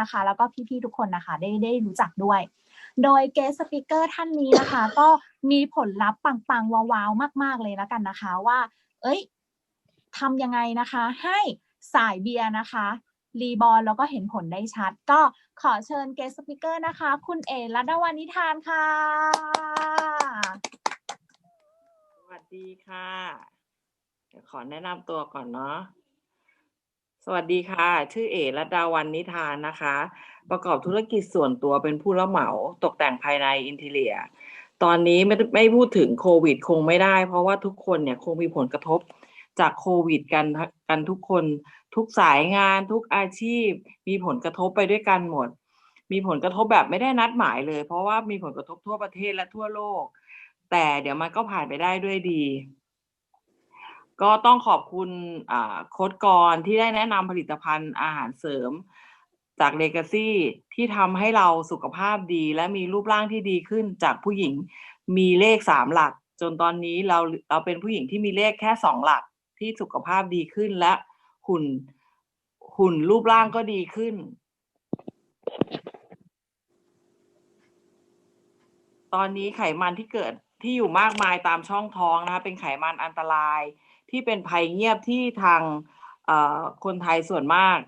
นะคะ แล้วก็พี่ๆทุกคนนะคะ ได้ได้รู้จักด้วย โดยเกสสปิเกอร์ท่านนี้นะคะ ก็มีผลลัพธ์ปังๆ ว้าวๆ มาก ๆ เลยแล้วกันนะคะว่า เอ้ยทำยังไงนะคะ ให้สายเบียร์นะคะรีบอลแล้วก็เห็นผลได้ชัด ก็ขอเชิญเกสสปิเกอร์นะคะ คุณเอรัตนวานิทานค่ะ สวัสดีค่ะ เดี๋ยวขอแนะนำตัวก่อนเนาะส วัสดีค่ะ ชื่อเอ๋รัตดาวันนิทานนะคะ ประกอบธุรกิจส่วนตัวเป็นผู้รับเหมาตกแต่งภายในอินทีเลีย ตอนนี้ไม่ไม่พูดถึงโควิดคงไม่ได้ เพราะว่าทุกคนเนี่ยคงมีผลกระทบจากโควิดกันกันทุกคน ทุกสายงานทุกอาชีพ มีผลกระทบไปด้วยกันหมด มีผลกระทบแบบไม่ได้นัดหมายเลย เพราะว่ามีผลกระทบทั่วประเทศและทั่วโลก แต่เดี๋ยวมันก็ผ่านไปได้ด้วยดี ก็ต้องขอบคุณโค้ดกรที่ได้แนะนำผลิตภัณฑ์อาหารเสริม จากเลกาซี่ที่ทำให้เราสุขภาพดี และมีรูปร่างที่ดีขึ้นจากผู้หญิงมีเลขสามหลัก จนตอนนี้เราเราเป็นผู้หญิงที่มีเลขแค่สองหลักที่สุขภาพดีขึ้นและหุ่นหุ่นรูปร่างก็ดีขึ้น ตอนนี้ไขมันที่เกิดที่อยู่มากมายตามช่องท้องนะคะเป็นไขมันอันตราย ที่เป็นภัยเงียบที่ทางคนไทยส่วนมาก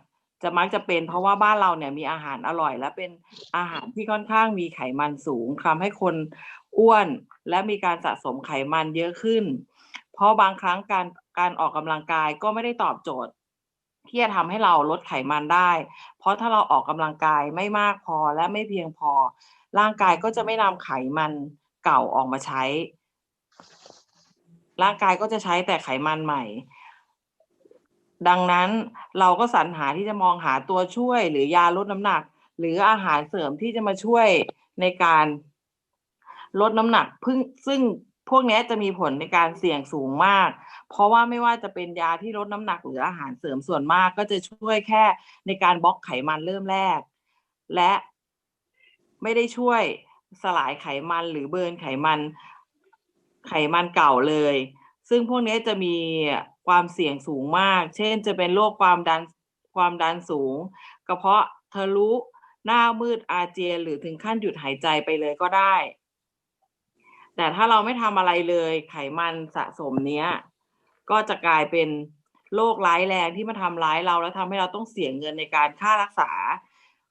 จะมักจะเป็น เพราะว่าบ้านเราเนี่ยมีอาหารอร่อย และเป็นอาหารที่ค่อนข้างมีไขมันสูงทำให้คนอ้วนและมีการสะสมไขมันเยอะขึ้น เพราะบางครั้งการการออกกำลังกายก็ไม่ได้ตอบโจทย์ ที่จะทำให้เราลดไขมันได้ เพราะถ้าเราออกกำลังกายไม่มากพอและไม่เพียงพอ ร่างกายก็จะไม่นำไขมันเก่าออกมาใช้ ร่างกายก็จะใช้แต่ไขมันใหม่ ดังนั้นเราก็สรรหาที่จะมองหาตัวช่วย หรือยาลดน้ำหนัก หรืออาหารเสริมที่จะมาช่วยในการลดน้ำหนักพึ่งซึ่งพวกนี้จะมีผลในการเสี่ยงสูงมาก เพราะว่าไม่ว่าจะเป็นยาที่ลดน้ำหนักหรืออาหารเสริมส่วนมาก ก็จะช่วยแค่ในการบล็อกไขมันเริ่มแรก และไม่ได้ช่วยสลายไขมันหรือเบิร์นไขมัน ไขมันเก่าเลย ซึ่งพวกนี้จะมีความเสี่ยงสูงมาก เช่นจะเป็นโรคความดันความดันสูง กระเพาะทะลุหน้ามืดอาเจียนหรือถึงขั้นหยุดหายใจไปเลยก็ได้ แต่ถ้าเราไม่ทำอะไรเลย ไขมันสะสมเนี้ย ก็จะกลายเป็นโรคร้ายแรงที่มาทำร้ายเราแล้วทำให้เราต้องเสียเงินในการค่ารักษา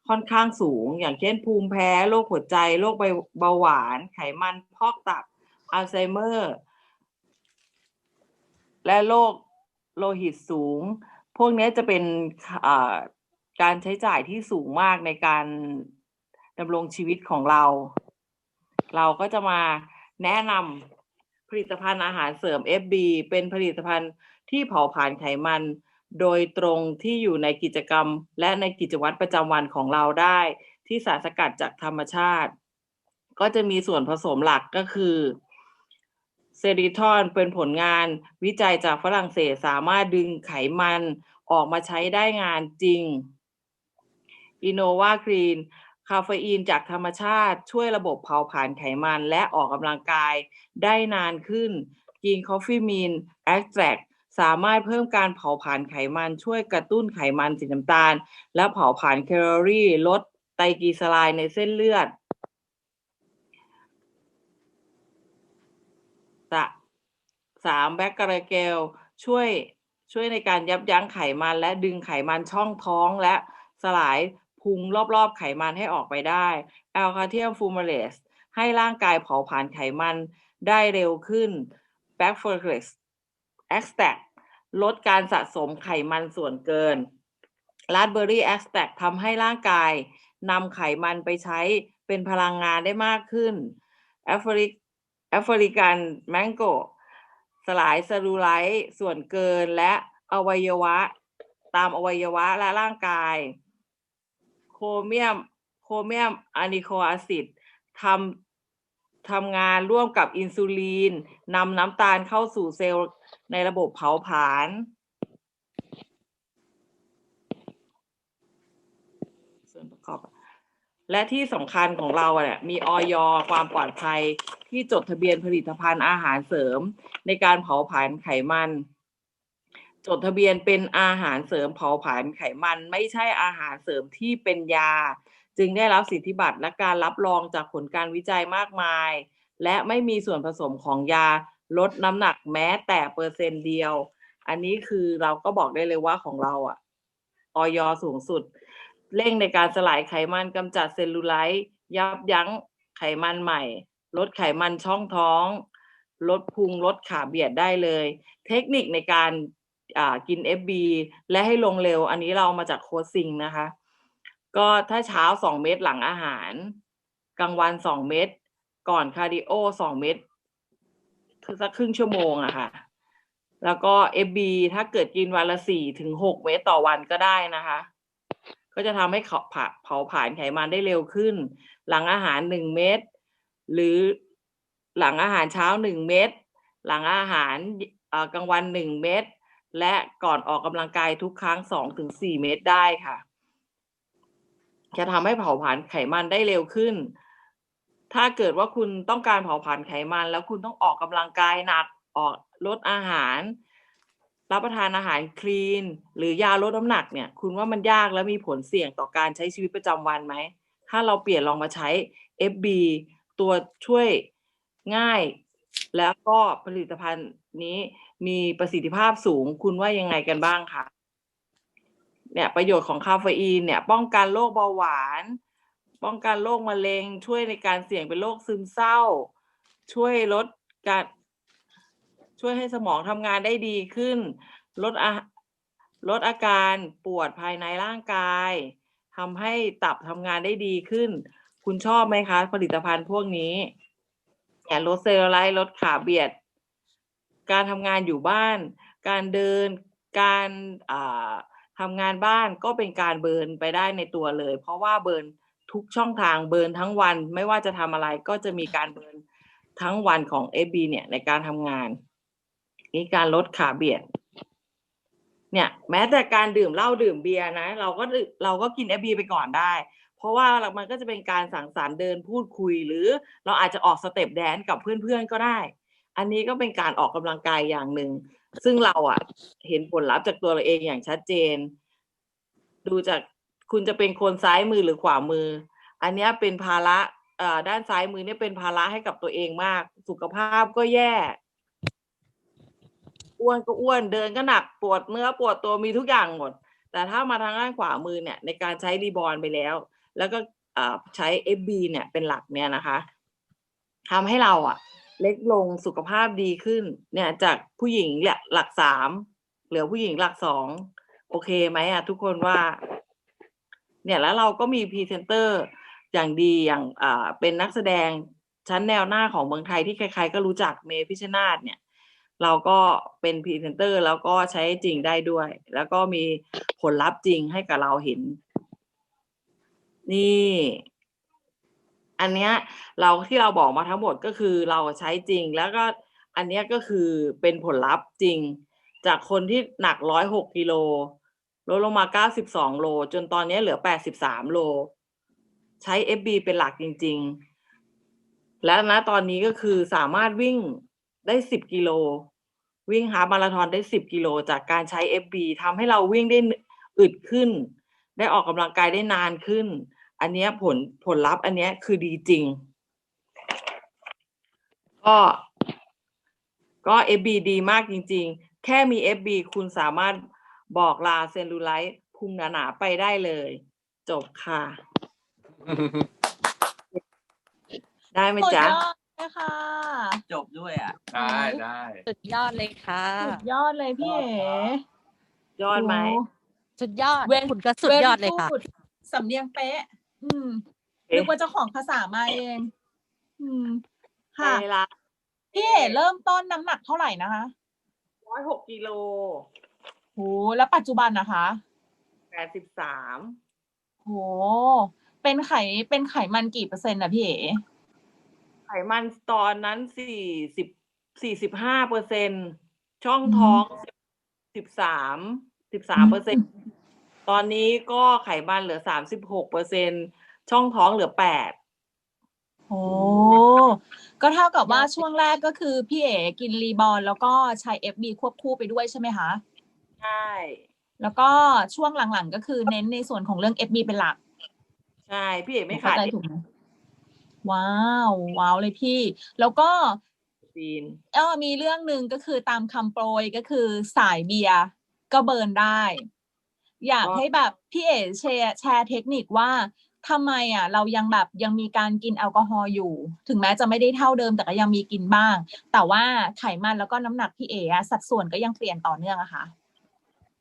ค่อนข้างสูง อย่างเช่นภูมิแพ้โรคหัวใจโรคเบาหวาน ไขมันพอกตับ อัลไซเมอร์ และโรคโลหิตสูง พวกนี้จะเป็นการใช้จ่ายที่สูงมากในการดำรงชีวิตของเรา เราก็จะมาแนะนำผลิตภัณฑ์อาหารเสริม FB เป็นผลิตภัณฑ์ที่เผาผลาญไขมัน โดยตรงที่อยู่ในกิจกรรม และในกิจวัตรประจำวันของเราได้ ที่สารสกัดจากธรรมชาติ ก็จะมีส่วนผสมหลักก็คือ เซริทอนเป็นผลงานวิจัยจากฝรั่งเศสสามารถดึงไขมันออกมาใช้ได้งานจริงอินโนวาครีนคาเฟอีนจากธรรมชาติช่วยระบบเผาผลาญไขมันและออกกำลังกายได้นานขึ้นกินคอฟฟี่มีนแอคแทรกสามารถเพิ่มการเผาผลาญไขมันช่วยกระตุ้นไขมันสีน้ำตาล และเผาผลาญแคลอรี่ลดไตรกลีเซอไรด์ในเส้นเลือด สะสามแบคกราเกลช่วยช่วยในการยับยั้งไขมัน และดึงไขมันช่องท้องและสลายพุงรอบๆ ไขมันให้ออกไปได้แอลคาเทียมฟูมาเลสให้ร่างกายเผาผลาญไขมันได้เร็วขึ้นแบคเฟอร์เกสแอคแตกลดการสะสมไขมันส่วนเกินราสเบอร์รี่แอคแตกทำให้ร่างกายนำไขมันไปใช้เป็นพลังงานได้มากขึ้นแอฟริก แอฟริกันแมงโกสลายซาลูไลท์ส่วนเกินและอวัยวะ ตามอวัยวะและร่างกาย โครเมียม โครเมียมอะนิโคอาซิดทำทำงานร่วมกับอินซูลินนำน้ำตาลเข้าสู่เซลล์ในระบบเผาผลาญส่วนประกอบ และที่สำคัญของเราเนี่ยมีออยความปลอดภัยที่จดทะเบียนผลิตภัณฑ์อาหารเสริม ในการเผาผลาญไขมัน จดทะเบียนเป็นอาหารเสริมเผาผลาญไขมัน ไม่ใช่อาหารเสริมที่เป็นยา จึงได้รับสิทธิบัตรและการรับรองจากผลการวิจัยมากมาย และไม่มีส่วนผสมของยาลดน้ำหนักแม้แต่เปอร์เซ็นต์เดียว อันนี้คือเราก็บอกได้เลยว่าของเราอะออยสูงสุด เร่งในการสลายไขมันกำจัดเซลลูไลท์ยับยั้งไขมันใหม่ ลดไขมันช่องท้อง ลดพุงลดขาเบียดได้เลย เทคนิคในการกิน FB และให้ลงเร็ว อันนี้เรามาจากโคซิงนะคะ ก็ถ้าเช้าสองเม็ดหลังอาหาร กลางวันสองเม็ดก่อนคาร์ดิโอสองเม็ดคือสักครึ่งชั่วโมงอะค่ะ แล้วก็ FB ถ้าเกิดกินวันละสี่ถึงหกเม็ดต่อวันก็ได้นะคะ ก็จะทำให้เขาผาเผาผลาญไขมันได้เร็วขึ้น หลังอาหารหนึ่งเม็ดหรือหลังอาหารเช้าหนึ่งเม็ดหลังอาหารกลางวันหนึ่งเม็ดและก่อนออกกำลังกายทุกครั้งสองถึงสี่เม็ดได้ค่ะ จะทำให้เผาผลาญไขมันได้เร็วขึ้น ถ้าเกิดว่าคุณต้องการเผาผลาญไขมัน แล้วคุณต้องออกกำลังกายหนักออกลดอาหาร รับประทานอาหารคลีน หรือยาลดน้ำหนักเนี่ย คุณว่ามันยากและมีผลเสี่ยงต่อการใช้ชีวิตประจำวันไหม ถ้าเราเปลี่ยนลองมาใช้ FB ตัวช่วยง่าย แล้วก็ผลิตภัณฑ์นี้มีประสิทธิภาพสูง คุณว่ายังไงกันบ้างคะเนี่ยประโยชน์ของคาเฟอีนเนี่ย ป้องกันโรคเบาหวาน ป้องกันโรคมะเร็ง ช่วยในการเสี่ยงเป็นโรคซึมเศร้า ช่วยลดการ ช่วยให้สมองทำงานได้ดีขึ้น ลดอาลดอาการปวดภายในร่างกายทำให้ตับทำงานได้ดีขึ้น คุณชอบไหมคะ ผลิตภัณฑ์พวกนี้เนี่ยลดเซลลูไลท์ลดขาเบียด การทำงานอยู่บ้าน การเดิน การทำงานบ้านก็เป็นการเบิร์นไปได้ในตัวเลย เพราะว่าเบิร์นทุกช่องทางเบิร์นทั้งวัน ไม่ว่าจะทำอะไรก็จะมีการเบิร์นทั้งวันของ FB เนี่ยในการทำงาน นี่การลดขาเบียด เนี่ย แม้แต่การดื่มเหล้าดื่มเบียร์นะ เราก็เราก็กิน FB ไปก่อนได้ เพราะว่ามันก็จะเป็นการสังสรรค์เดินพูดคุย หรือเราอาจจะออกสเต็ปแดนกับเพื่อนๆก็ได้ อันนี้ก็เป็นการออกกำลังกายอย่างหนึ่ง ซึ่งเราอะ เห็นผลลัพธ์จากตัวเราเองอย่างชัดเจน ดูจากคุณจะเป็นคนซ้ายมือหรือขวามือ อันนี้เป็นภาระด้านซ้ายมือเนี่ยเป็นภาระให้กับตัวเองมาก สุขภาพก็แย่ อ้วนก็อ้วนเดินก็หนักปวดเนื้อปวดตัวมีทุกอย่างหมด แต่ถ้ามาทางด้านขวามือเนี่ยในการใช้รีบอร์นไปแล้ว แล้วก็เอ่อใช้ FB เนี่ยเป็นหลักเนี่ยนะคะทำให้เราอะเล็กลงสุขภาพดีขึ้น เนี่ยจากผู้หญิงหลักหลักสามเหลือผู้หญิงหลักสองโอเคไหมอะทุกคนว่า เนี่ยแล้วเราก็มีพรีเซนเตอร์อย่างดีอย่างอ่าเป็นนักแสดงชั้นแนวหน้าของเมืองไทยที่ใครๆก็รู้จักเมพิชชนาธเนี่ย เราก็เป็นพรีเซนเตอร์แล้วก็ใช้จริงได้ด้วย แล้วก็มีผลลัพธ์จริงให้กับเราเห็น นี่ อันเนี้ยเราที่เราบอกมาทั้งหมดก็คือเราใช้จริง แล้วก็อันเนี้ยก็คือเป็นผลลัพธ์จริง จากคนที่หนักร้อยหกกิโลลดลงมาเก้าสิบสองโล จนตอนนี้เหลือแปดสิบสามโล ใช้ FB เป็นหลักจริง ๆ และนะตอนนี้ก็คือสามารถวิ่ง ได้สิบกิโล วิ่งฮาล์ฟมาราธอนได้สิบกิโลจากการใช้ FB ทำให้เราวิ่งได้อึดขึ้น ได้ออกกำลังกายได้นานขึ้น อันเนี้ยผลผลลัพธ์อันเนี้ยคือดีจริง ก็ก็ FB ดีมากจริง ๆ แค่มี FB คุณสามารถบอกลาเซลลูไลท์พุงหนาๆไปได้เลย จบค่ะ ได้ไหมสุดจ๊ะ ยอดเลยค่ะจบด้วยอะ ได้ได้สุดยอดเลยค่ะ สุดยอดเลยพี่เอ๋ยอดไหมโอ้สุดยอดเว้น คุณก็สุดยอดเลยค่ะ very good สำเนียงเป๊ะ อืมเอ๊ะ นึกว่าเจ้าของภาษามาเอง อืม ค่ะเวลาพี่เอ๋เริ่มต้นน้ำหนักเท่าไหร่นะคะร้อยหกกิโลโหแล้วปัจจุบันนะคะ แปดสิบสามโห เป็นไข เป็นไขมันกี่เปอร์เซ็นต์อะพี่เอ๋ ไขมันตอนนั้นสี่สิบสี่สิบห้าเปอร์เซ็นช่องท้องสิบสามสิบสามเปอร์เซ็นตอนนี้ก็ไขมันเหลือสามสิบหกเปอร์เซ็นช่องท้องเหลือแปดโอ้ก็เท่ากับว่าช่วงแรกก็คือพี่เอ๋กินรีบอลแล้วก็ใช้ FB ควบคู่ไปด้วยใช่ไหมคะใช่แล้วก็ช่วงหลังๆ ก็คือเน้นในส่วนของเรื่อง FB เป็นหลัก ใช่ พี่เอกไม่เข้าขาดใจถูกไหม ว้าวว้าวเลยพี่ แล้วก็จีนเออมีเรื่องหนึ่งก็คือตามคำโปรยก็คือสายเบียร์ก็เบิร์นได้ อยากอ๋อให้แบบพี่เอ๋แชร์แชร์เทคนิคว่าทำไมอะ เรายังแบบยังมีการกินแอลกอฮอล์อยู่ ถึงแม้จะไม่ได้เท่าเดิมแต่ก็ยังมีกินบ้าง แต่ว่าไขมันแล้วก็น้ำหนักพี่เอ๋อะสัดส่วนก็ยังเปลี่ยนต่อเนื่องอะค่ะ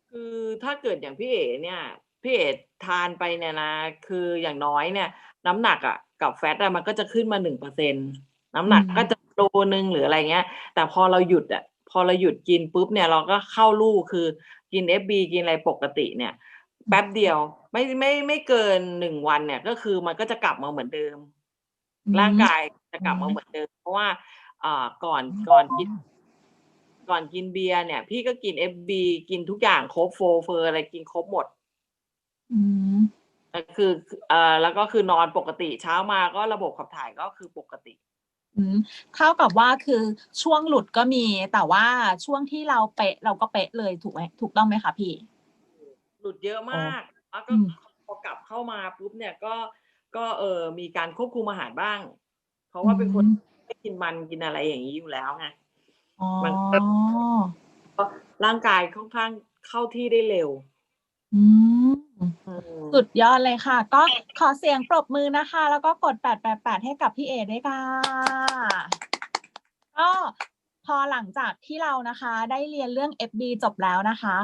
คือถ้าเกิดอย่างพี่เอ๋เนี่ย พี่เอ๋ทานไปเนี่ยนะ คืออย่างน้อยเนี่ย น้ำหนักอะ กับแฟตอะมันก็จะขึ้นมาหนึ่งเปอร์เซ็นน้ำหนักอืมก็จะโลนึงหรืออะไรเงี้ย แต่พอเราหยุดอะพอเราหยุดกินปุ๊บเนี่ยเราก็เข้าลู่คือกินเอฟบีกินอะไรปกติเนี่ย แป๊บเดียวไม่ไม่ไม่เกินหนึ่งวันเนี่ย ก็คือมันก็จะกลับมาเหมือนเดิม ร่างกายจะกลับมาเหมือนเดิม เพราะว่าอ่าก่อนก่อนกินก่อนกินเบียร์เนี่ย พี่ก็กินเอฟบีกินทุกอย่างครบโฟร์เฟอร์อะไรกินครบหมดอืมก็ คือเอ่อแล้วก็คือนอนปกติเช้ามาก็ระบบขับถ่ายก็คือปกติอืมเท่ากับว่าคือช่วงหลุดก็มีแต่ว่าช่วงที่เราเป๊ะเราก็เป๊ะเลยถูกไหมถูกต้องไหมคะพี่ หลุดเยอะมากแล้วก็อืมพอกลับเข้ามาปุ๊บเนี่ยก็ก็เออมีการควบคุมอาหารบ้าง เพราะว่าเป็นคนไม่กินมันกินอะไรอย่างนี้อยู่แล้วไงอ๋อมันก็ก็ร่างกายค่อนข้างเข้าที่ได้เร็ว อืมอืม สุดยอดเลยค่ะ ก็ขอเสียงปรบมือนะคะ แล้วก็กด 888 ให้กับพี่เอด้วยค่ะ ก็พอหลังจากที่เรานะคะ ได้เรียนเรื่อง FB จบแล้วนะคะ